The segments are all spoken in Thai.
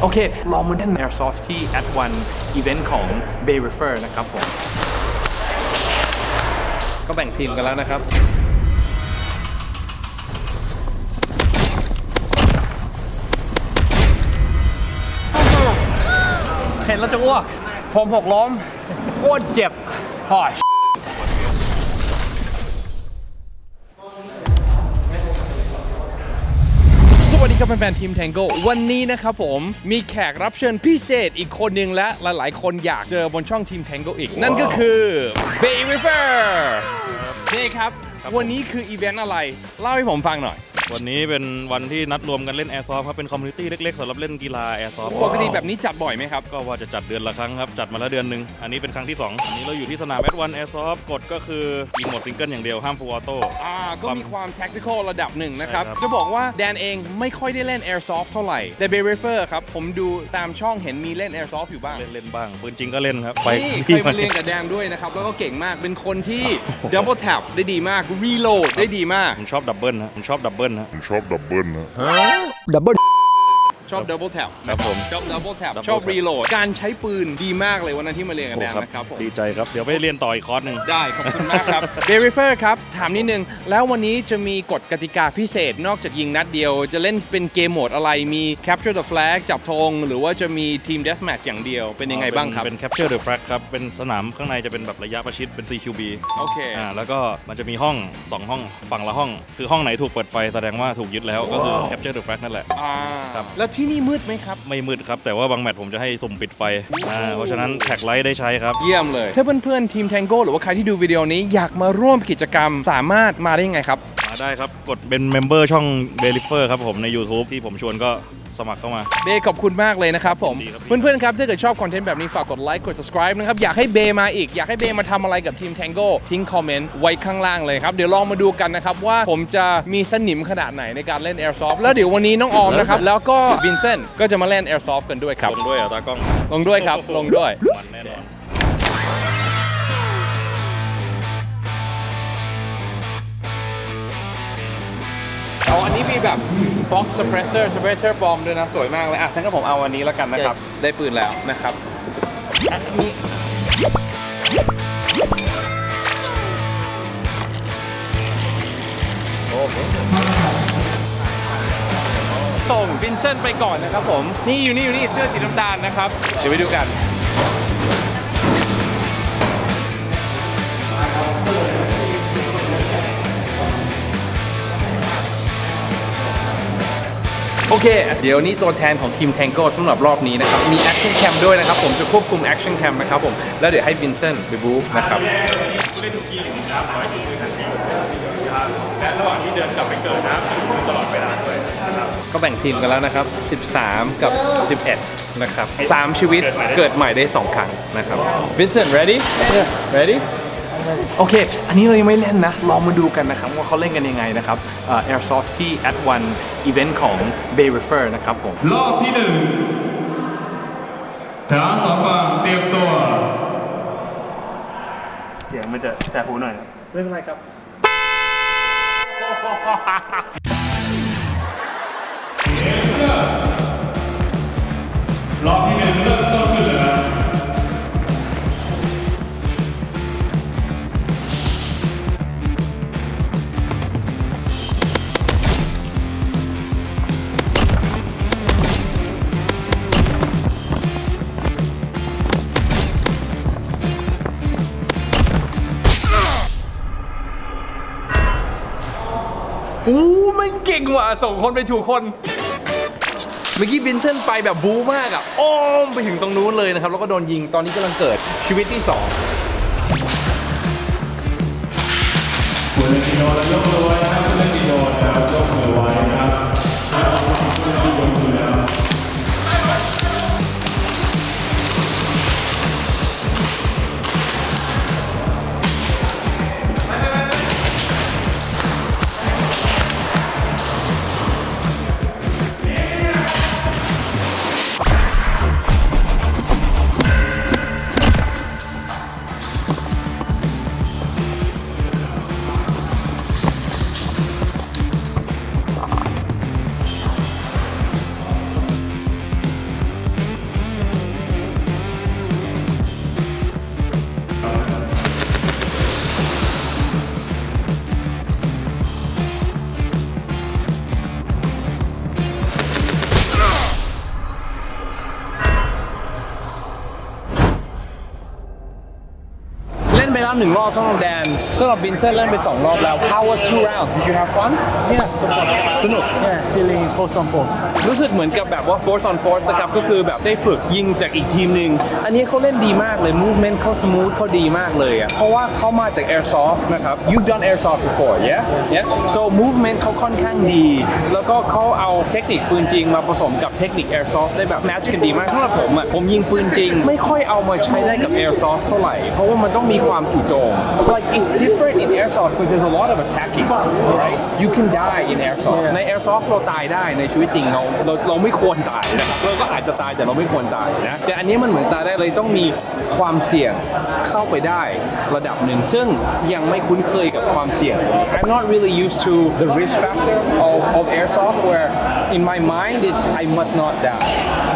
โอเค ลองมาเล่น Airsoft ที่ at one event ของ Bay River นะครับผม ก็แบ่งทีมกันแล้วนะครับเห็นแล้วจะอ้วก ผมหกล้ม โคตรเจ็บหอย แฟนๆทีม Tango วันนี้นะครับผมมีแขกรับเชิญพิเศษอีกคนหนึ่งและหลายๆ คนอยากเจอบนช่องทีม Tango อีก นั่นก็คือ Bay River เฮ้ครับ วันนี้คืออีเวนต์อะไร เล่าให้ผมฟังหน่อย วันนี้เป็นวันที่นัดรวมกันเล่นแอร์ซอฟครับ เป็นคอมมูนิตี้เล็กๆสำหรับเล่นกีฬาแอร์ซอฟปกติแบบนี้จัดบ่อยไหมครับ ก็ว่าจะจัดเดือนละครั้งครับ จัดมาแล้วเดือนหนึ่งอันนี้เป็นครั้งที่ 2 อันนี้เราอยู่ที่สนามแอดวันแอร์ซอฟกฎก็คือยิงหมดซิงเกิลอย่างเดียวห้ามฟูลออโต้อ่าก็มีความ tactical ระดับหนึ่งนะครับใช่ครับ จะบอกว่าแดนเองไม่ค่อยได้เล่น airsoft เท่าไหร่แต่ Bay River ครับผมดูตามช่องเห็นมีเล่น airsoft อยู่บ้างเล่นเล่นบ้างปืนจริงก็เล่นครับไปนี่เคที่ยมาเรียนกับแดนด้วยนะครับแล้วก็เก่งมากเป็นคนที่ double tap ได้ดีมาก reload ได้ดีมากผมชอบดับเบิลนะผมชอบดับเบิลนะ ผมชอบดับเบิลนะ ชอบ double tap ครับผมชอบ double tap double ชอบ tap reload การใช้ปืนดีมากเลยวันนั้นที่มาเรียนกับแดนนะครับผม ดีใจครับ เดี๋ยวไปเรียนต่ออีกคอร์สหนึ่ง ได้ ขอบคุณมากครับ เดริเฟอร์ครับ ถามนิดนึง แล้ววันนี้จะมีกฎกติกาพิเศษนอกจากยิงนัดเดียว จะเล่นเป็นเกมโหมดอะไรมี Capture the Flag จับธงหรือว่าจะมีทีม Deathmatch อย่างเดียวเป็นยังไงบ้างครับ เป็น Capture the Flag ครับ เป็นสนามข้างในจะเป็นแบบระยะประชิดเป็น CQB โอเค อ่าแล้วก็มันจะมีห้อง 2 ห้องฝั่งละห้อง คือห้องไหนถูกเปิดไฟแสดงว่าถูกยึดแล้วก็คือ Capture the Flag นั่นแหละ อ่าครับ แล้วที่นี่มืดไหมครับ ไม่มืดครับ แต่ว่าบางแมตช์ผมจะให้สุ่มปิดไฟอ่าเพราะฉะนั้นแท็กไลท์ได้ใช้ครับ เยี่ยมเลย ถ้าเพื่อนๆทีม Tango หรือว่าใครที่ดูวิดีโอนี้อยากมาร่วมกิจกรรมสามารถมาได้ยังไงครับ มาได้ครับ กดเป็นเมมเบอร์ช่อง b e l i f e r ครับผมใน YouTube ที่ผมชวนก็ สมัครเข้ามา เบย์ขอบคุณมากเลยนะครับผมดีครับ เพื่อนๆครับถ้าเกิดชอบคอนเทนต์แบบนี้ฝากกดไลค์กด subscribe นะครับอยากให้เบย์มาอีก อยากให้เบย์มาทำอะไรกับทีม Tango ทิ้งคอมเมนต์ไว้ข้างล่างเลยครับ เดี๋ยวลองมาดูกันนะครับ ว่าผมจะมีสนิมขนาดไหนในการเล่น Airsoft แล้วเดี๋ยววันนี้น้องออมนะครับ แล้วก็วินเซนต์ก็จะมาเล่น Airsoft กันด้วยครับ ลงด้วยเหรอะตากล้องลงด้วยครับ ลงด้วย มันแน่นอนเอาอันนี้มีแบบ Fox Suppressor Suppressor Bomb ด้วยนะ สวยมากเลยอะทั้งก็ผมเอาอันนี้แล้วกันนะครับ ได้ปืนแล้วนะครับอันนี้ส่งวินเซนต์ไปก่อนนะครับผม นี่อยู่นี่อยู่นี่เสื้อสีน้ำตาลนะครับ เดี๋ยวไปดูกัน โอเค เดี๋ยวนี้ตัวแทนของทีม Tango สำหรับรอบนี้นะครับ มี Action Cam ด้วยนะครับ ผมจะควบคุม Action Cam นะครับผม แล้วเดี๋ยวให้วินเซนต์ไปบู๊นะครับและระหว่างที่เดินกลับไปเกิดน้ำชุดตลอดเวลาด้วยนะครับก็แบ่งทีมกันแล้วนะครับ 13 กับ 11 นะครับ 3 ชีวิตเกิดใหม่ได้ 2 ครั้งนะครับวินเซนต์ ready ready โอเค อันนี้เรายังไม่เล่นนะ ลองมาดูกันนะครับ ว่าเขาเล่นกันยังไงนะครับเอ่อ Airsoft ที่ at one event ของ Bay River นะครับผม รอบที่หนึ่งทั้งสองฝั่งเตรียมตัว เสียงมันจะแสบหูหน่อยไม่เป็นไรครับ รอบที่หนึ่งเริ่มต้น งเก่งว่ะส่งคนไปถูกคน เมื่อกี้วินเซนต์ไปแบบบู๊มากอะอ้อมไปถึงตรงนู้นเลยนะครับ แล้วก็โดนยิงตอนนี้กำลังเกิดชีวิตที่2คุณเล่นกิโลแล้วยกมือไว้นะครับคุณเล่นกิโลนะครับ แล้วหนึ่งรอบ สำหรับแดนสำหรับวินเซนต์เล่นไปสองรอบแล้ว How was two rounds Did you have fun Yeah, สนุก yeah, feeling post on post. รู้สึกเหมือนกับแบบว่า force on force นะครับก็คือแบบได้ฝึกยิงจากอีกทีมหนึ่งอันนี้เขาเล่นดีมากเลย movement เขา smooth เขาดีมากเลยอะเพราะว่าเขามาจาก airsoft นะครับ you've done airsoft before yeah yeah so movement เขาค่อนข้างดี แล้วก็เขาเอาเทคนิคปืนจริงมาผสมกับเทคนิค airsoft ได้แบบ match กันดีมากสำหรับผมอะผมยิงปืนจริง ไม่ค่อยเอามาใช้ได้กับ airsoft เท่าไหร่ เพราะว่ามันต้องมีความจู่โจม like it's different in airsoft because there's a lot of attacking right you can die in airsoft ใน airsoft เราตายได้ในชีวิตจริงเราเราเราไม่ควรตายนะครับเราก็อาจจะตายแต่เราไม่ควรตายนะแต่อันนี้มันเหมือนตายได้เลยต้องมีความเสี่ยงเข้าไปได้ระดับหนึ่งซึ่งยังไม่คุ้นเคยกับความเสี่ยง I'm not really used to the risk factor of, of airsoft where in my mind it's I must not die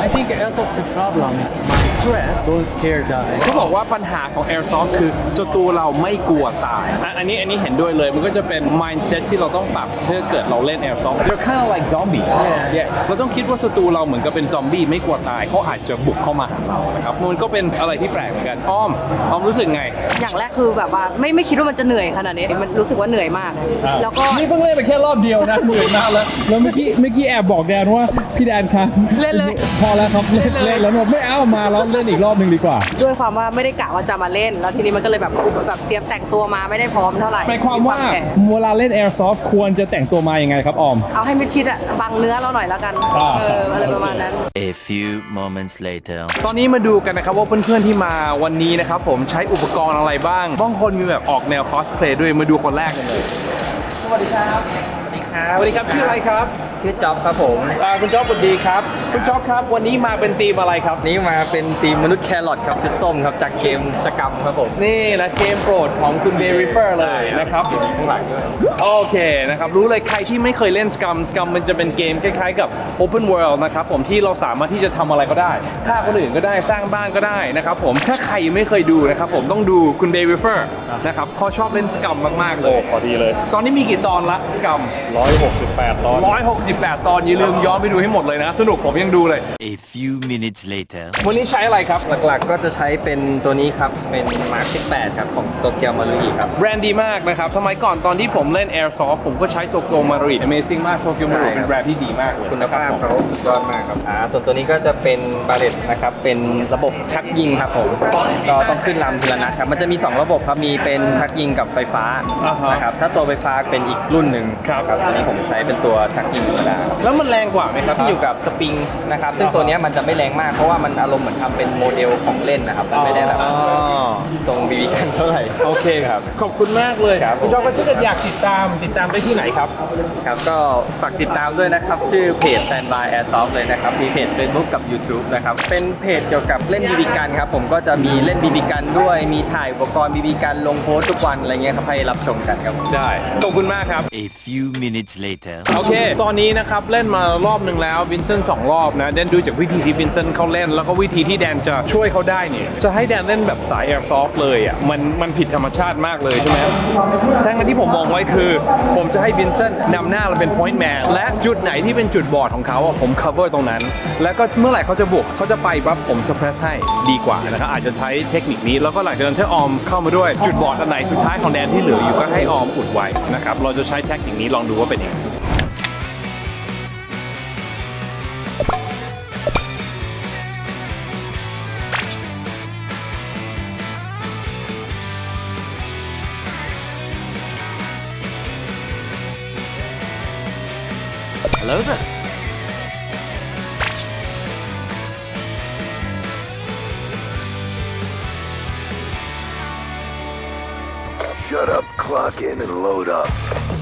I think airsoft the problem. My threat, don't scare die. เขาบอกว่าปัญหาของ Airsoft คือศัตรูเราไม่กลัวตายอะอันนี้อันนี้เห็นด้วยเลยมันก็จะเป็น mindset ที่เราต้องปรับถ้าเกิดเราเล่น Airsoft they're kind of like zombies yeah เราต้องคิดว่าศัตรูเราเหมือนกับเป็นซอมบี้ไม่กลัวตายเขาอาจจะบุกเข้ามาหาเรานะครับมันก็เป็นอะไรที่แปลกเหมือนกันอ้อมอ้อมรู้สึกไง อย่างแรกคือแบบว่าไม่ไม่คิดว่ามันจะเหนื่อยขนาดนี้มันรู้สึกว่าเหนื่อยมาก แล้วก็นี่เพิ่งเล่นไปแค่รอบเดียวนะเหนื่อยมากแล้วแล้วเมื่อกี้เมื่อกี้แอบบอกแดนว่าพี่แดนครับเล่นเลยพอแล้วครับเล่นเล่นเลยเล่นแล้วบอกไม่เอามาแล้วเล่นอีกรอบหนึ่งดีกว่า ด้วยความว่าไม่ได้กะว่าจะมาเล่น แล้วทีนี้มันก็เลยแบบแบบเตรียมแต่งตัวมาไม่ได้พร้อมเท่าไหร่หมายความว่าแข็งเวลาเล่น Airsoft ควรจะแต่งตัวมายังไงครับออม เอาให้มิดชิดอะบังเนื้อเราหน่อยแล้วกันอ่า เอออะไรประมาณนั้น A few moments later. ตอนนี้มาดูกันนะครับว่าเพื่อนๆที่มาวันนี้นะครับผมใช้อุปกรณ์อะไรบ้างบางคนมีแบบออกแนวคอสเพลย์ด้วยมาดูคนแรกกันเลยสวัสดีครับสวัสดีครับสวัสดีครับชื่ออะไรครับชื่อจ๊อบครับผมอ่าคุณจ๊อบสวัสดีครับ คุณจ๊อบครับ วันนี้มาเป็นทีมอะไรครับ นี้มาเป็นทีมมนุษย์แครอทครับชุดส้มครับจากเกมสกรรมครับผม นี่และเกมโปรดของคุณเบริเฟอร์เลยนะครับข้างหลังด้วย โอเคนะครับ รู้เลยใครที่ไม่เคยเล่นสกัมสกัมมันจะเป็นเกมคล้ายๆกับ Open World นะครับผมที่เราสามารถที่จะทำอะไรก็ได้ฆ่าคนอื่นก็ได้สร้างบ้านก็ได้นะครับผมถ้าใครยังไม่เคยดูนะครับผมต้องดูคุณเบริเฟอร์นะครับเขาชอบเล่นสกัมมากๆเลโอ้ย พอดีเลย ตอนนี้มีกี่ตอนละสกัม168ตอน 168 ตอนอย่าลืมย้อนไปดูให้หมดเลยนะ สนุกผมยังดูเลย A few minutes later. วันนี้ใช้อะไรครับ หลักๆก็จะใช้เป็นตัวนี้ครับ เป็นมาร์ค18 ครับ ของโตเกียวมารุอีครับ แบรนด์ดีมากนะครับ สมัยก่อนตอนที่ผมเล่น Airsoft ผมก็ใช้โตโกมารี Amazing มากโตเกียวมารีใช่ครับเป็นแบรนด์ที่ดีมากเลยคุณภาพรับผมเขาสุดยอดมากครับอ่าส่วนตัวนี้ก็จะเป็นบาเลตนะครับ เป็นระบบชักยิงครับผมก็ต้องขึ้นลำทีละนัดครับ มันจะมี 2 ระบบครับ มีเป็นชักยิงกับไฟฟ้าอ่าฮะนะครับ ถ้าตัวไฟฟ้าเป็นอีกรุ่นหนึ่งครับอันนี้ผมใช้เป็นตัวชักยิงธรรมดาครับแล้วมันแรงกว่าไหมครับที่อยู่กับสปริงนะครับซึ่งตัวเนี้ยมันจะไม่แรงมากเพราะว่ามันอารมณ์เหมือนทำเป็นโมเดลของเล่นนะครับมันไม่ได้แบบอ๋อตรงบีบีกันเท่าไหร่โอเคครับ ขอบคุณมากเลยครับ คุณจอมก็ถ้าเกิดอยากติดตามติดตามได้ที่ไหนครับ ครับก็ฝากติดตามด้วยนะครับ ชื่อเพจ Standby Airsoft เลยนะครับ มีเพจ Facebook กับ YouTube นะครับ เป็นเพจเกี่ยวกับเล่นบีบีกันครับ ผมก็จะมีเล่นบีบีกันด้วย มีถ่ายอุปกรณ์บีบีกันลงโพสต์ทุกวันอะไรเงี้ยครับให้รับชมกันครับผมได้ ขอบคุณมากครับ A few minutes later. โอเค ตอนนี้นะครับเล่นมารอบหนึ่งแล้ววินเซนต์สองรอบนะแดนดูจากวิธีที่วินเซนต์เขาเล่น แล้วก็วิธีที่แดนจะช่วยเขาได้เนี่ยจะให้แดนเล่นแบบสาย Airsoft เลยอะมันมันผิดธรรมชาติมากเลยใช่ไหมทั้งนั้นที่ผมมองไว้คือ ผมจะให้วินเซนต์นำหน้าเราเป็น point man และจุดไหนที่เป็นจุดบอดของเขาอะผม cover ตรงนั้น แล้วก็เมื่อไหร่เขาจะบุกเขาจะไปปั๊บผม suppress ให้ดีกว่านะครับอาจจะใช้เทคนิคนี้ แล้วก็หลังจากนั้นถ้าออมเข้ามาด้วยจุดบอดอันไหนสุดท้ายของแดนที่เหลืออยู่ก็ให้ออมอุดไว้นะครับเราจะใช้เทคนิคนี้ลองดูว่าเป็นยังไง Hello there. Shut up, clock in, and load up.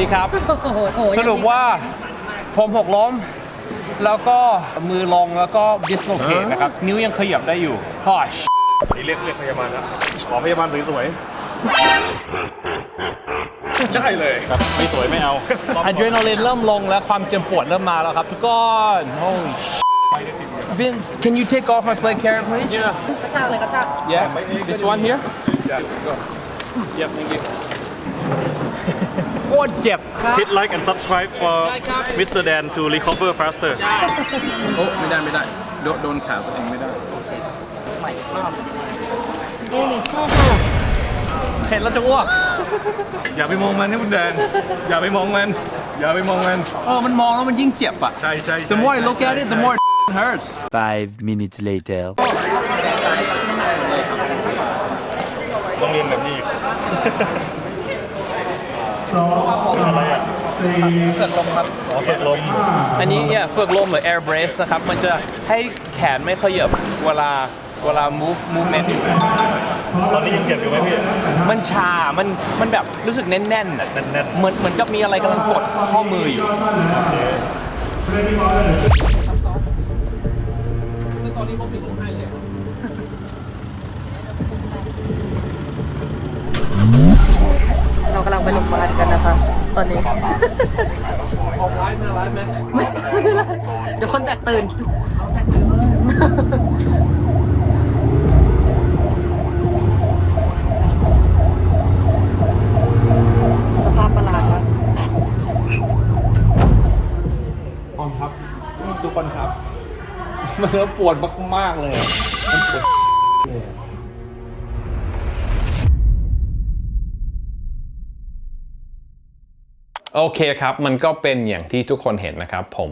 ทุกคนสวัสดีครับสรุปว่าผมหกล้ม แล้วก็มือลงแล้วก็ dislocate นะครับ นิ้วยังขยับได้อยู่พอชนี่เรียกเรียกพยาบาลแล้วขอพยาบาลสวยๆได้เลยครับไม่สวยไม่เอาอะดรีนาลีนเริ่มลงแล้วความเจ็บปวดเริ่มมาแล้วครับทุกคน Holy Vince can you take off my play carrot please Yeah กระชากเลยกระชาก Yeah this one here Yep thank you โคตรเจ็บ Hit like and subscribe for Mr. Dan to recover faster โอ้ไม่ได้ไม่ได้ โดนโดนขาตัวเองไม่ได้เห็นแล้วจะอ้วก อย่าไปมองมันให้คุณแดน อย่าไปมองมัน อย่าไปมองมัน เออมันมองแล้วมันยิ่งเจ็บอะ ใช่ใช่ The more I look at it the more it hurts Five minutes later. ต้องเรียนแบบนี้อีก เฟือกลมครับขอฝึกลมอันนี้เนี่ยเฟือกลมหรือ air brace นะครับ มันจะให้แขนไม่ขยับเวลาเวลา move movement อยู่ ตอนนี้ยังเจ็บอยู่ไหมพี่ มันชา มัน มันแบบรู้สึกแน่นๆอะแน่นๆเหมือนเหมือนกับมีอะไรกำลังกดข้อมืออยู่เรากำลังไปโรงพยาบาลกันนะคะ ตอนนี้ ออกไลฟ์ไหมไลฟ์ไหมไม่ไม่ได้ไลฟ์เดี๋ยวคนแตกตื่น สภาพประหลาดมากออมครับ ทุกคนครับ มันเริ่มปวดมากๆเลยอะมันปวดเลย โอเคครับ มันก็เป็นอย่างที่ทุกคนเห็นนะครับผม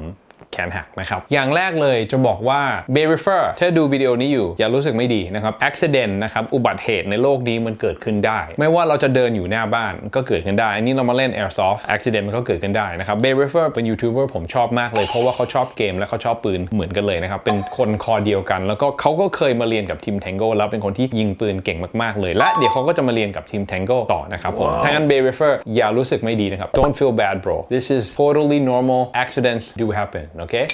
แขนหักนะครับ อย่างแรกเลยจะบอกว่า b e r i f e r ถ้าดูวิดีโอนี้อยู่ อย่ารู้สึกไม่ดีนะครับ accident นะครับอุบัติเหตุในโลกนี้มันเกิดขึ้นได้ ไม่ว่าเราจะเดินอยู่หน้าบ้านก็เกิดขึ้นได้ อันนี้เรามาเล่น airsoft accident มันก็เกิดขึ้นได้นะครับ b e r i f e r เป็นยูทูบเบอร์ผมชอบมากเลยเพราะว่าเขาชอบเกมและเขาชอบปืนเหมือนกันเลยนะครับเป็นคนคอเดียวกัน แล้วก็เขาก็เคยมาเรียนกับทีม Tango แล้วเป็นคนที่ยิงปืนเก่งมากๆเลย และเดี๋ยวเขาก็จะมาเรียนกับทีม Tango ต่อนะครับผมถ้างั้น b e r i f e r อย่ารู้สึกไม่ดีนะครับ don't feel bad bro this is totally normal accidents do happen okay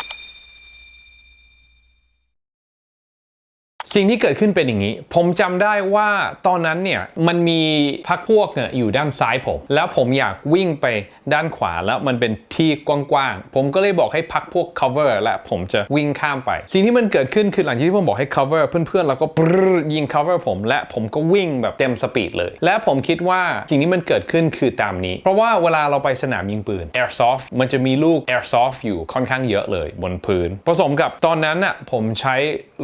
สิ่งที่เกิดขึ้นเป็นอย่างนี้ ผมจำได้ว่าตอนนั้นเนี่ยมันมีพักพวกเนี่ยอยู่ด้านซ้ายผม แล้วผมอยากวิ่งไปด้านขวาแล้วมันเป็นที่กว้างๆ ผมก็เลยบอกให้พักพวก cover และผมจะวิ่งข้ามไป สิ่งที่มันเกิดขึ้นคือหลังจากที่ผมบอกให้ cover เพื่อนๆ แล้วก็ปรยิง cover ผม และผมก็วิ่งแบบเต็มสปีดเลย และผมคิดว่าสิ่งที่มันเกิดขึ้นคือตามนี้ เพราะว่าเวลาเราไปสนามยิงปืน airsoft มันจะมีลูก airsoft อยู่ค่อนข้างเยอะเลยบนพื้น ผสมกับตอนนั้นน่ะผมใช้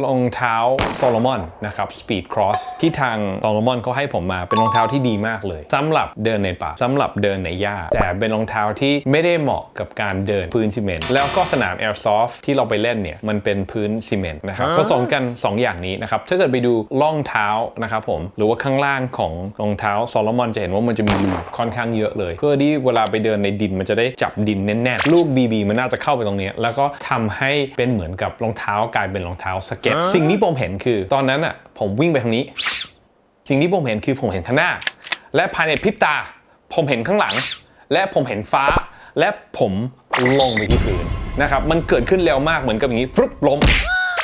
รองเท้าโซโลมอนนะครับ Speed Cross ที่ทางโซโลมอนเขาให้ผมมาเป็นรองเท้าที่ดีมากเลยสำหรับเดินในป่าสำหรับเดินในหญ้า แต่เป็นรองเท้าที่ไม่ได้เหมาะกับการเดินพื้นซีเมนต์แล้วก็สนาม Airsoft ที่เราไปเล่นเนี่ยมันเป็นพื้นซีเมนต์นะครับผสมกัน 2 อย่างนี้นะครับถ้าเกิดไปดูล่องเท้านะครับผมหรือว่าข้างล่างของรองเท้าโซโลมอนจะเห็นว่ามันจะมีรูค่อนข้างเยอะเลย เพื่อที่เวลาไปเดินในดินมันจะได้จับดินแน่นๆลูก BB มันน่าจะเข้าไปตรงเนี้ยแล้วก็ทำให้เป็นเหมือนกับรองเท้ากลายเป็นรองเท้าสเก็ตสิ่งที่ผมเห็นคือ ตอนนั้นอะผมวิ่งไปทางนี้ สิ่งที่ผมเห็นคือผมเห็นข้างหน้า และภายในพริบตา ผมเห็นข้างหลัง และผมเห็นฟ้า และผมลงไปที่พื้นนะครับ มันเกิดขึ้นเร็วมากเหมือนกับอย่างนี้ฟลุปล้ม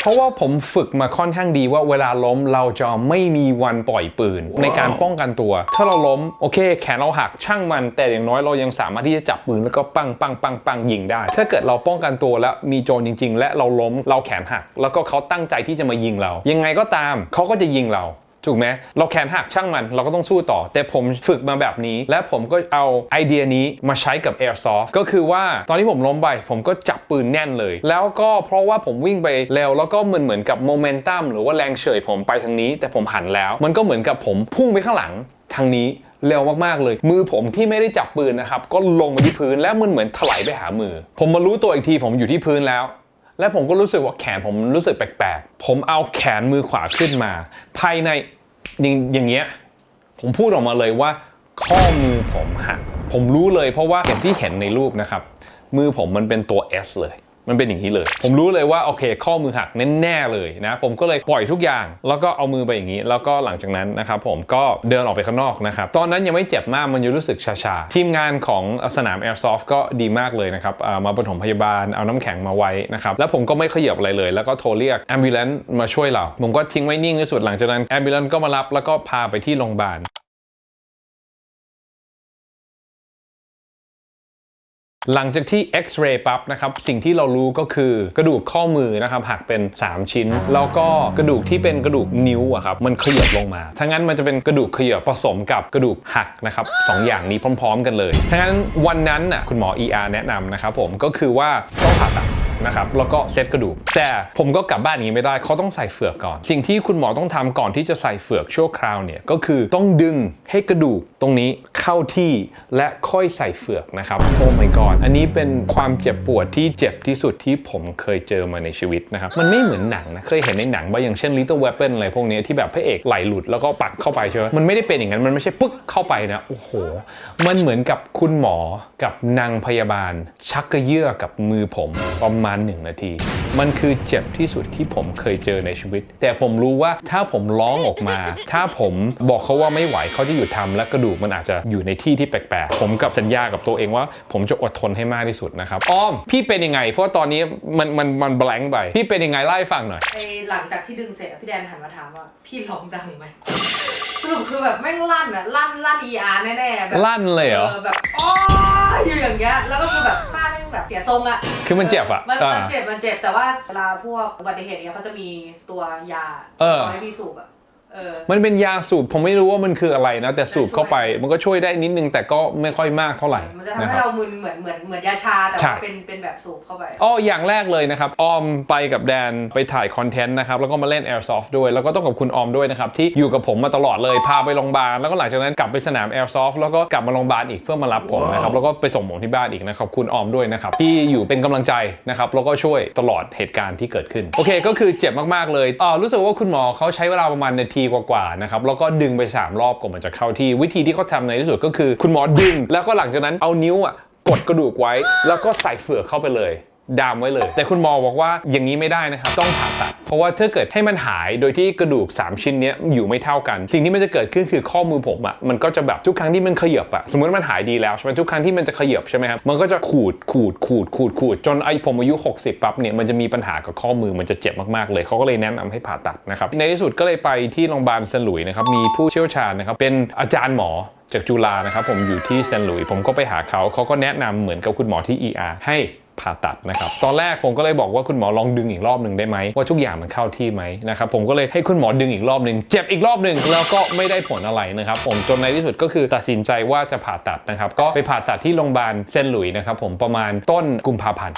เพราะว่าผมฝึกมาค่อนข้างดีว่าเวลาล้มเราจะไม่มีวันปล่อยปืน ในการป้องกันตัว ถ้าเราล้มโอเค แขนเราหักช่างมัน แต่อย่างน้อยเรายังสามารถที่จะจับปืนแล้วก็ปังปังปังปังยิงได้ ถ้าเกิดเราป้องกันตัวแล้วมีโจรจริง ๆ และเราล้มเราแขนหัก แล้วก็เขาตั้งใจที่จะมายิงเรา ยังไงก็ตามเขาก็จะยิงเรา ถูกไหมเราแขนหักช่างมันเราก็ต้องสู้ต่อ แต่ผมฝึกมาแบบนี้ และผมก็เอาไอเดียนี้มาใช้กับ Airsoft ก็คือว่าตอนที่ผมล้มไป ผมก็จับปืนแน่นเลย แล้วก็เพราะว่าผมวิ่งไปเร็วแล้วก็เหมือนเหมือนกับโมเมนตัมหรือว่าแรงเฉยผมไปทางนี้ แต่ผมหันแล้ว มันก็เหมือนกับผมพุ่งไปข้างหลังทางนี้เร็วมาก ๆ เลย มือผมที่ไม่ได้จับปืนนะครับ ก็ลงมาที่พื้นและมันเหมือนถลายไปหามือ ผมมารู้ตัวอีกทีผมอยู่ที่พื้นแล้ว และผมก็รู้สึกว่าแขนผมรู้สึกแปลกๆ ผมเอาแขนมือขวาขึ้นมา ภายในอย่างเงี้ย ผมพูดออกมาเลยว่า ข้อมือผมหัก ผมรู้เลยเพราะว่าอย่างที่เห็นในรูปนะครับ มือผมมันเป็นตัว S เลย มันเป็นอย่างนี้เลย ผมรู้เลยว่าโอเคข้อมือหักแน่ๆเลยนะผมก็เลยปล่อยทุกอย่าง แล้วก็เอามือไปอย่างนี้ แล้วก็หลังจากนั้นนะครับผมก็เดินออกไปข้างนอกนะครับตอนนั้นยังไม่เจ็บมากมันยังรู้สึกชาๆทีมงานของสนาม Airsoft ก็ดีมากเลยนะครับอ่ามาปฐมพยาบาลเอาน้ำแข็งมาไว้นะครับแล้วผมก็ไม่ขยับอะไรเลย แล้วก็โทรเรียก ambulance มาช่วยเรา ผมก็ทิ้งไว้นิ่งที่สุดหลังจากนั้น ambulance ก็มารับแล้วก็พาไปที่โรงพยาบาล หลังจากที่เอ็กซเรย์ปั๊บนะครับสิ่งที่เรารู้ก็คือกระดูกข้อมือนะครับหักเป็น 3 ชิ้น แล้วก็กระดูกที่เป็นกระดูกนิ้วอะครับมันขยับลงมาถ้างั้นมันจะเป็นกระดูกขยับผสมกับกระดูกหักนะครับสองอย่างนี้พร้อม ๆ กันเลยถ้างั้นวันนั้นน่ะคุณหมอ ER แนะนำนะครับผมก็คือว่าต้องผ่าตัด นะครับแล้วก็เซตกระดูก แต่ผมก็กลับบ้านอย่างนี้ไม่ได้เขาต้องใส่เฟือกก่อน สิ่งที่คุณหมอต้องทำก่อนที่จะใส่เฟือกชั่วคราวเนี่ยก็คือต้องดึงให้กระดูกตรงนี้เข้าที่และค่อยใส่เฟือกนะครับโอ้ my god อันนี้เป็นความเจ็บปวดที่เจ็บที่สุดที่ผมเคยเจอมาในชีวิตนะครับมันไม่เหมือนหนังนะเคยเห็นในหนังบ้างอย่างเช่น Little Weapon อะไรพวกนี้ที่แบบพระเอกไหลหลุดแล้วก็ปักเข้าไปใช่ไหมมันไม่ได้เป็นอย่างนั้นมันไม่ใช่ปึ๊กเข้าไปนะโอ้โห มันเหมือนกับคุณหมอกับนางพยาบาล ชักกระเยื่อกับมือผมประมาณหนึ่งนาที มันคือเจ็บที่สุดที่ผมเคยเจอในชีวิต แต่ผมรู้ว่าถ้าผมร้องออกมา ถ้าผมบอกเขาว่าไม่ไหวเขาจะหยุดทำและกระดูกมันอาจจะอยู่ในที่ที่แปลกๆ ผมกับสัญญากับตัวเองว่า ผมจะอดทนให้มากที่สุดนะครับ อ้อม พี่เป็นยังไง เพราะว่าตอนนี้มันมันมันแบงค์ไป พี่เป็นยังไงเล่าให้ฟังหน่อย ไอหลังจากที่ดึงเสร็จอะพี่แดนหันมาถามว่า พี่ร้องดังไหมสรุปคือแบบแม่งลั่นอะลั่นลั่น ER แน่ๆแบบลั่นเลยเหรอ แบบอ๋ออยู่อย่างเงี้ยแล้วก็คือแบบป้าแม่งแบบเสียทรงอะคือมันเจ็บอะมันอ่ามันเจ็บมันเจ็บแต่ว่าเวลาพวกอุบัติเหตุเนี้ยเขาจะมีตัวยาเออให้พี่สูบอะ เออ มันเป็นยาสูบผมไม่รู้ว่ามันคืออะไรนะ แต่สูบเข้าไปมันก็ช่วยได้นิดนึงแต่ก็ไม่ค่อยมากเท่าไหร่มันจะทำนะให้ครับ เรามึนเหมือนเหมือนเหมือนยาชาแต่ใช่ ว่าเป็นเป็นแบบสูบเข้าไป อ้ออย่างแรกเลยนะครับ ออมไปกับแดนไปถ่ายคอนเทนต์นะครับ แล้วก็มาเล่น Airsoft ด้วย แล้วก็ต้องกับคุณออมด้วยนะครับ ที่อยู่กับผมมาตลอดเลย พาไปโรงพยาบาล แล้วก็หลังจากนั้นกลับไปสนาม Airsoft แล้วก็กลับมาโรงพยาบาลอีกเพื่อมารับผมนะครับ แล้วก็ไปส่งผมที่บ้านอีกนะครับคุณออมด้วยนะครับ ที่อยู่เป็นกำลังใจนะครับ แล้วก็ช่วยตลอดเหตุการณ์ที่เกิดขึ้น โอเค ก็คือเจ็บมากๆเลยอ่ารู้สึกว่าคุณหมอเขาใช้เวลาประมาณนาทีกว่าๆนะครับแล้วก็ดึงไปสามรอบกว่ามันจะเข้าที่ วิธีที่เขาทำในที่สุดก็คือ คุณหมอดึง แล้วก็หลังจากนั้นเอานิ้วอะกดกระดูกไว้ แล้วก็ใส่เฝือกเข้าไปเลย ดามไว้เลย แต่คุณหมอบอกว่าอย่างนี้ไม่ได้นะครับ ต้องผ่าตัด เพราะว่าถ้าเกิดให้มันหายโดยที่กระดูก 3 ชิ้นนี้อยู่ไม่เท่ากัน สิ่งที่มันจะเกิดขึ้นคือข้อมือผมอะ่ะมันก็จะแบบทุกครั้งที่มันขยับอะ่ะสมมติมันหายดีแล้วใช่ไหมทุกครั้งที่มันจะขยับใช่ไหมครับมันก็จะขูดขูดขูดขูดขูดจนไอผมอายุ 60 ปั๊บเนี่ยมันจะมีปัญหากับข้อมือมันจะเจ็บมากๆเลยเขาก็เลยแนะนำให้ผ่าตัดนะครับในที่สุดก็เลยไปที่โรงพยาบาลเซนหลุยนะครับมีผู้เชี่ยวชาญนะครับเป็นอาจารย์หมอจากจุฬานะครับผมอยู่ที่เซนต์หลุยผมก็ไปหาเขาเขาก็แนะนำเหมือนกับคุณหมอที่ ER ให้ ผ่าตัดนะครับ ตอนแรกผมก็เลยบอกว่าคุณหมอลองดึงอีกรอบหนึ่งได้ไหมว่าทุกอย่างมันเข้าที่ไหมนะครับผมก็เลยให้คุณหมอดึงอีกรอบหนึ่งเจ็บอีกรอบหนึ่งแล้วก็ไม่ได้ผลอะไรนะครับผมจนในที่สุดก็คือตัดสินใจว่าจะผ่าตัดนะครับ ก็ไปผ่าตัดที่โรงพยาบาลเซนหลุยนะครับผมประมาณต้นกุมภาพันธ์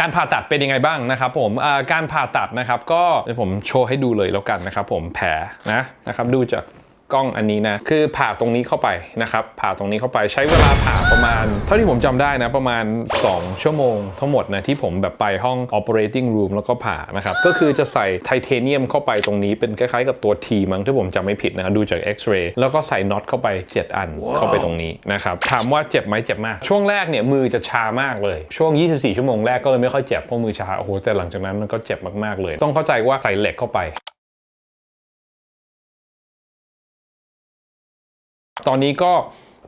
การผ่าตัดเป็นยังไงบ้างนะครับผมการผ่าตัดนะครับก็ผมโชว์ให้ดูเลยแล้วกันนะครับผมแผลนะนะครับดูจาก กล้องอันนี้นะ คือผ่าตรงนี้เข้าไปนะครับ ผ่าตรงนี้เข้าไปใช้เวลาผ่าประมาณ เท่าที่ผมจำได้นะประมาณ 2 ชั่วโมงทั้งหมดนะที่ผมแบบไปห้อง operating room แล้วก็ผ่านะครับ ก็คือจะใส่ไทเทเนียมเข้าไปตรงนี้เป็นคล้ายๆกับตัว T มั้งที่ผมจำไม่ผิดนะครับดูจาก X-ray แล้วก็ใส่น็อตเข้าไป 7 อันเข้าไปตรงนี้นะครับถามว่าเจ็บไหมเจ็บมาก ช่วงแรกเนี่ยมือจะชามากเลย ช่วง 24 ชั่วโมงแรกก็เลยไม่ค่อยเจ็บเพราะมือชาโอ้โหแต่หลังจากนั้นมันก็เจ็บมากๆเลย ต้องเข้าใจว่าใส่เหล็กเข้าไป ตอนนี้ก็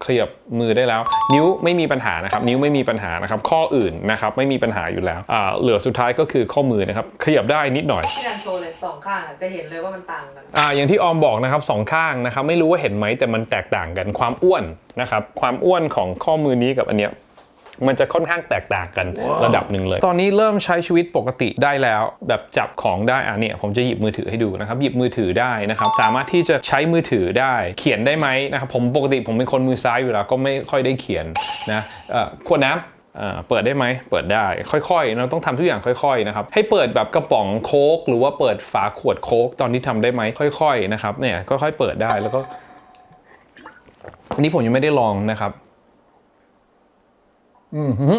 ขยับมือได้แล้ว นิ้วไม่มีปัญหานะครับ นิ้วไม่มีปัญหานะครับ ข้ออื่นนะครับไม่มีปัญหาอยู่แล้วอ่าเหลือสุดท้ายก็คือข้อมือนะครับขยับได้นิดหน่อยที่ดันโชว์เลยสองข้างอะจะเห็นเลยว่ามันต่างกันอ่าอย่างที่ออมบอกนะครับสองข้างนะครับ ไม่รู้ว่าเห็นไหมแต่มันแตกต่างกันความอ้วนนะครับ ความอ้วนของข้อมือนี้กับอันเนี้ย มันจะค่อนข้างแตกต่างกันระดับหนึ่งเลย ตอนนี้เริ่มใช้ชีวิตปกติได้แล้ว แบบจับของได้อะเนี่ยผมจะหยิบมือถือให้ดูนะครับหยิบมือถือได้นะครับสามารถที่จะใช้มือถือได้เขียนได้ไหมนะครับผมปกติผมเป็นคนมือซ้ายอยู่แล้วก็ไม่ค่อยได้เขียนนะเอ่อขวดน้ำอ่าเปิดได้ไหม เปิดได้ ค่อยๆ เราต้องทำทุกอย่างค่อยๆ นะครับ ให้เปิดแบบกระป๋องโค้กหรือว่าเปิดฝาขวดโค้กตอนนี้ทำได้ไหม ค่อยๆ นะครับ เนี่ย ค่อยๆ เปิดได้ แล้วก็ อันนี้ผมยังไม่ได้ลองนะครับ อือหือ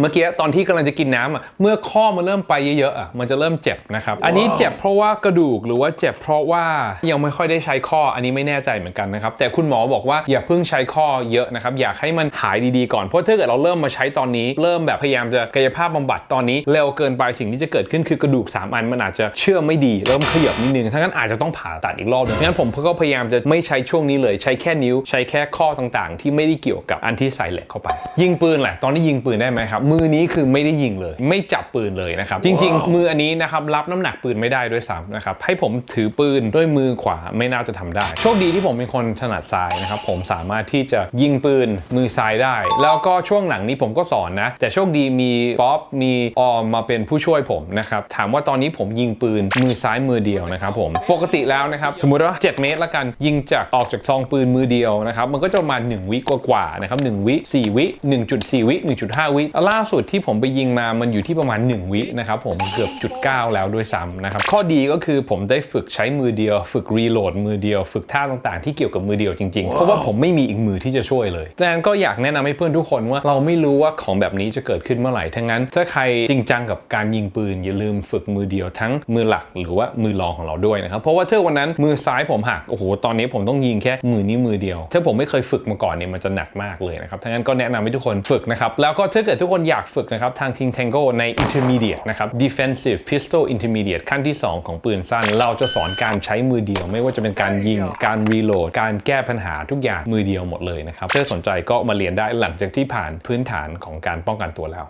เมื่อกี้ตอนที่กำลังจะกินน้ำอะเมื่อข้อมันเริ่มไปเยอะๆอะมันจะเริ่มเจ็บนะครับ อันนี้เจ็บเพราะว่ากระดูกหรือว่าเจ็บเพราะว่ายังไม่ค่อยได้ใช้ข้ออันนี้ไม่แน่ใจเหมือนกันนะครับแต่คุณหมอบอกว่าอย่าเพิ่งใช้ข้อเยอะนะครับอยากให้มันหายดีๆก่อนเพราะถ้าเกิดเราเริ่มมาใช้ตอนนี้ เริ่มแบบพยายามจะกายภาพบำบัดตอนนี้เร็วเกินไปสิ่งที่จะเกิดขึ้นคือกระดูก 3 อันมันอาจจะเชื่อมไม่ดี เริ่มขยับนิดนึงทั้งนั้นอาจจะต้องผ่าตัดอีกรอบหนึงงั้นผมก็พยายามจะไม่ใช้ช่วงนี้เลย ใช้แค่นิ้วใช้แค่ข้อต่างๆ ที่ไม่ได้เกี่ยวกับอันที่ใส่เหล็กเข้าไป ยิงปืนแหละตอนนี้ยิงปืนได้ไหมครับมือนี้คือไม่ได้ยิงเลย ไม่จับปืนเลยนะครับ จริง ๆ มืออันนี้นะครับรับน้ำหนักปืนไม่ได้ด้วยซ้ำนะครับให้ผมถือปืนด้วยมือขวาไม่น่าจะทำได้ โชคดีที่ผมเป็นคนถนัดซ้ายนะครับผมสามารถที่จะยิงปืนมือซ้ายได้ แล้วก็ช่วงหลังนี้ผมก็สอนนะ แต่โชคดีมีป๊อปมีออมมาเป็นผู้ช่วยผมนะครับถามว่าตอนนี้ผมยิงปืนมือซ้ายมือเดียวนะครับผมปกติแล้วนะครับสมมุติว่า 7 เมตรละกันยิงจากออกจากซองปืนมือเดียวนะครับมันก็จะประมาณ1วิกว่าๆนะครับ1วิ 4 วิ 1.4 วิ 1.5 วิล่าสุดที่ผมไปยิงมามันอยู่ที่ประมาณ 1 วินะครับผมเกือบจุด9แล้วด้วยซ้ำนะครับข้อดีก็คือผมได้ฝึกใช้มือเดียว ฝึกรีโหลดมือเดียว ฝึกท่าต่างๆ ที่เกี่ยวกับมือเดียวจริงๆ เพราะว่าผมไม่มีอีกมือที่จะช่วยเลยดังนั้นก็อยากแนะนำให้เพื่อนทุกคนว่าเราไม่รู้ว่าของแบบนี้จะเกิดขึ้นเมื่อไหร่ทั้งนั้น ถ้าใครจริงจังกับการยิงปืนอย่าลืมฝึกมือเดียวทั้งมือหลักหรือว่ามือรองของเราด้วยนะครับเพราะว่าถ้าวันนั้นมือซ้ายผมหักโอ้โหตอนนี้ผมต้องยิงแค่มือนี้มือเดียว ถ้าผมไม่เคยฝึกมาก่อนเนี่ยมันจะหนักมากเลยนะครับทั้งนั้นก็แนะนำให้ทุกคนฝึกนะครับแล้วก็ถ้าเกิดทุกคนอยากฝึกนะครับทาง Team Tango ใน Intermediate นะครับ Defensive Pistol Intermediate ขั้นที่ 2 ของปืนสั้น เราจะสอนการใช้มือเดียว ไม่ว่าจะเป็นการยิง การรีโหลด การแก้ปัญหาทุกอย่างมือเดียวหมดเลยนะครับถ้าสนใจก็มาเรียนได้หลังจากที่ผ่านพื้นฐานของการป้องกันตัวแล้ว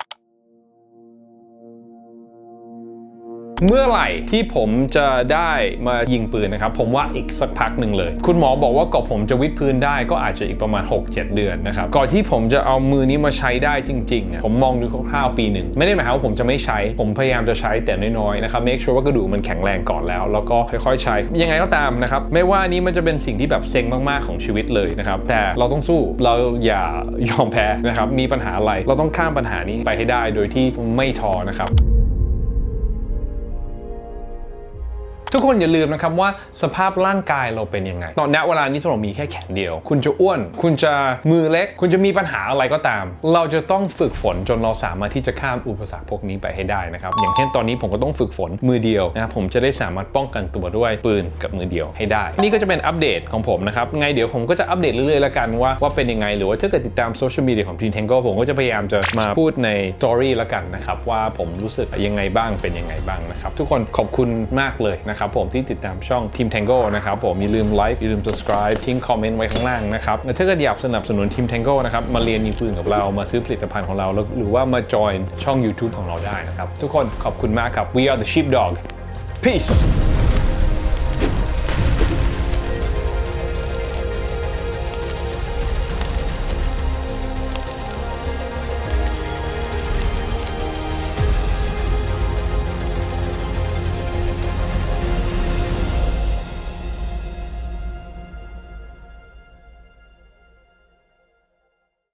เมื่อไหร่ที่ผมจะได้มายิงปืนนะครับ ผมว่าอีกสักพักหนึ่งเลย คุณหมอบอกว่าก่อนผมจะวิดพื้นได้ก็อาจจะอีกประมาณ 6-7 เดือนนะครับ ก่อนที่ผมจะเอามือนี้มาใช้ได้จริงๆอะผมมองดูคร่าวๆปีหนึ่ง ไม่ได้หมายความว่าผมจะไม่ใช้ ผมพยายามจะใช้แต่น้อยๆนะครับ make sure ว่ากระดูกมันแข็งแรงก่อนแล้ว แล้วก็ค่อยๆใช้ ยังไงก็ตามนะครับ ไม่ว่านี้มันจะเป็นสิ่งที่แบบเซ็งมากๆของชีวิตเลยนะครับ แต่เราต้องสู้เราอย่ายอมแพ้นะครับมีปัญหาอะไร เราต้องข้ามปัญหานี้ไปให้ได้โดยที่ไม่ท้อนะครับ ทุกคนอย่าลืมนะครับว่าสภาพร่างกายเราเป็นยังไง ตอนณเวลานี้สมองมีแค่แขนเดียว คุณจะอ้วน คุณจะมือเล็ก คุณจะมีปัญหาอะไรก็ตาม เราจะต้องฝึกฝนจนเราสามารถที่จะข้ามอุปสรรคพวกนี้ไปให้ได้นะครับ อย่างเช่นตอนนี้ผมก็ต้องฝึกฝนมือเดียวนะครับผมจะได้สามารถป้องกันตัวด้วยปืนกับมือเดียวให้ได้ นี่ก็จะเป็นอัปเดตของผมนะครับ ไงเดี๋ยวผมก็จะอัปเดตเรื่อยๆแล้วกันว่าว่าเป็นยังไง หรือว่าถ้าเกิดติดตามโซเชียลมีเดียของ Team Tango ผมก็จะพยายามจะมาพูดในสตอรี่แล้วกันนะครับว่าผมรู้สึกยังไงบ้างเป็นยังไงบ้างนะครับทุกคนขอบคุณมากเลยนะครับผมที่ติดตามช่อง Team Tango นะครับผมอย่าลืมไลค์อย่าลืม subscribe ทิ้งคอมเมนต์ไว้ข้างล่างนะครับและถ้าเกิดอยากสนับสนุน Team Tango นะครับมาเรียนยิงปืนกับเรามาซื้อผลิตภัณฑ์ของเราหรือว่ามาจอยช่อง YouTube ของเราได้นะครับทุกคนขอบคุณมากครับ we are the sheepdog peace